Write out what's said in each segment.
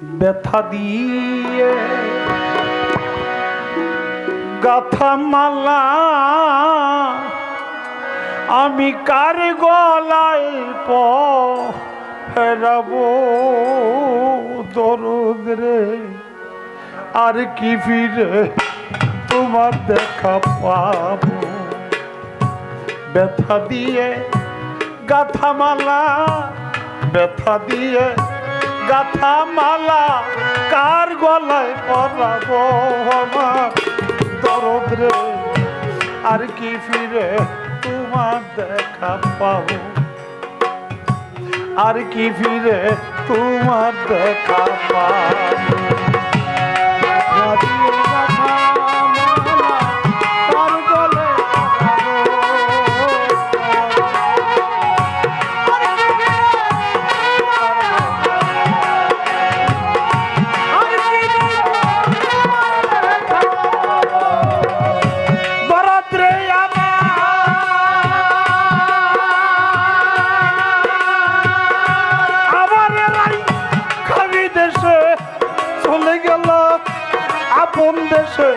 ব্যথা দিয়ে গাথা মালা, আমি কার গলায় ফেরাবো দরদ রে? আর কি ফিরে তোমার দেখা পাব? ব্যথা দিয়ে গাথা মালা, ব্যথা দিয়ে গাথা মালা, কার গলায় পরাবো আমার দরদ রে? আর কি ফিরে তোমার দেখা পাবো? আর কি ফিরে তোমার দেখা পাবো? আপন দেশে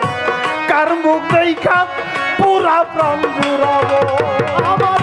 কার মুখ দেখা পুরা প্রাণ জুড়াবো। আমার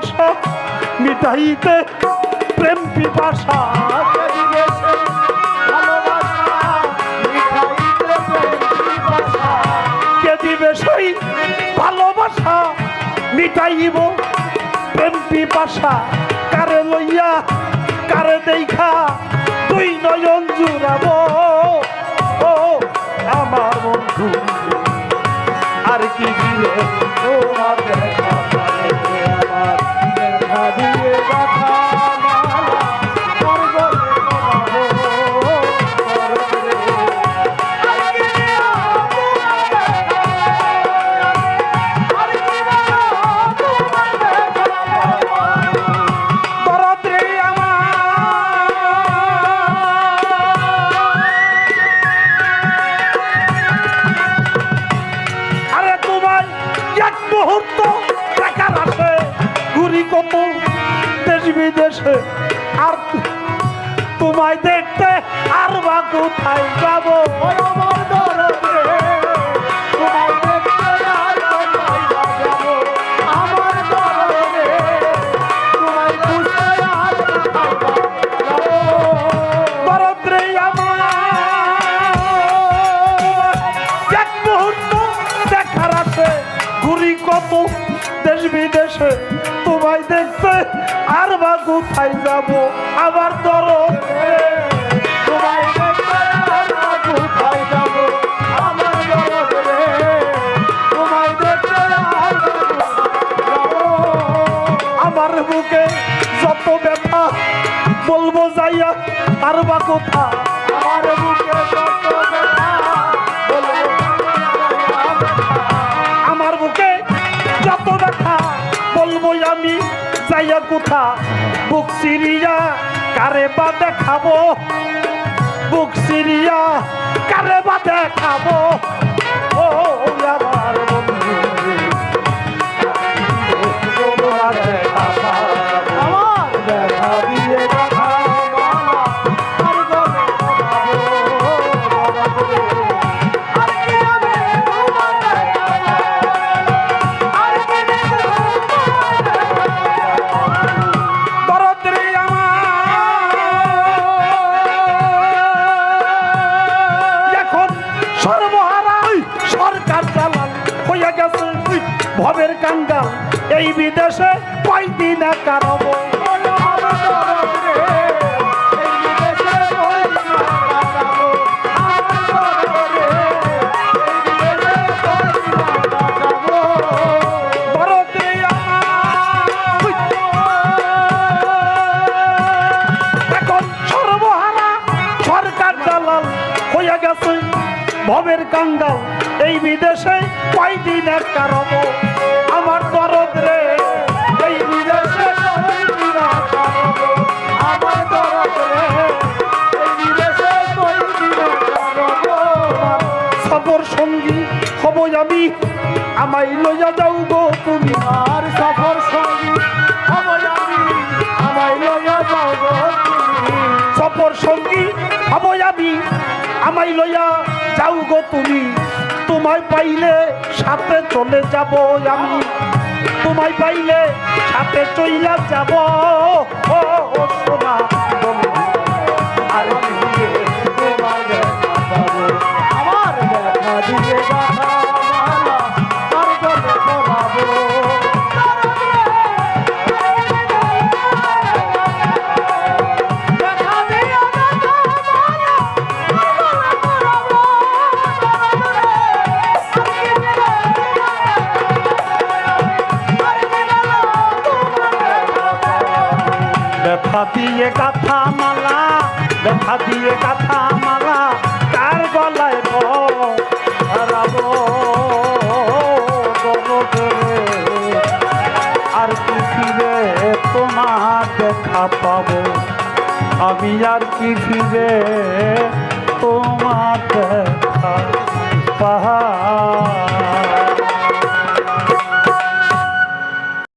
ভালোবাসা মিটাইতে প্রেম পিপাসা কে দিবে সেই ভালোবাসা মিটাইব প্রেম পিপাসা? কারে লইয়া, কারে দেখা দুই নয়ন জুড়াবো। ও, আমার বন্ধু, আর কি দিলে তোমার তোমায় দেখতে আর বা কোথায় যাব দেশ বিদেশে। তোমায় দেখতে কোথায় যাব, আবার দরদ রে তোমায় দেখতে আর বা কোথায় যাব? আমার দরদ তোমায় দেখতে আর বা কোথায় যাব? আমার বুকে যত ব্যথা বলব যাইয়া আর বা কোথা আমার বলব যাইয়া কোথা? বুক সিরিয়া কারে বা দেখাবো? বুক সিরিয়া কারে বা দেখাবো? ভবের কাঙ্গাল এই বিদেশে কয়দিন কারব ভবের কাঙ্গাল এই বিদেশে কয়দিনের কারণ আমি, আমায় লইয়া যাও গো তুমি আর সফর সঙ্গী। আমায় লইয়া যাও গো সফর সঙ্গী। হব আমি, আমায় লইয়া যাও গো তুমি। তোমায় পাইলে সাথে চলে যাব আমি। তোমায় পাইলে সাথে চইলা যাব। ও সোনা আর কাঁথা মালা ব্যথা দিয়ে কাঁথা মালা কার গলায় হারাবো আর ফিরে তোমার দেখা পাবো? আমি আর কি ফিরে তোমার দেখা পাবো?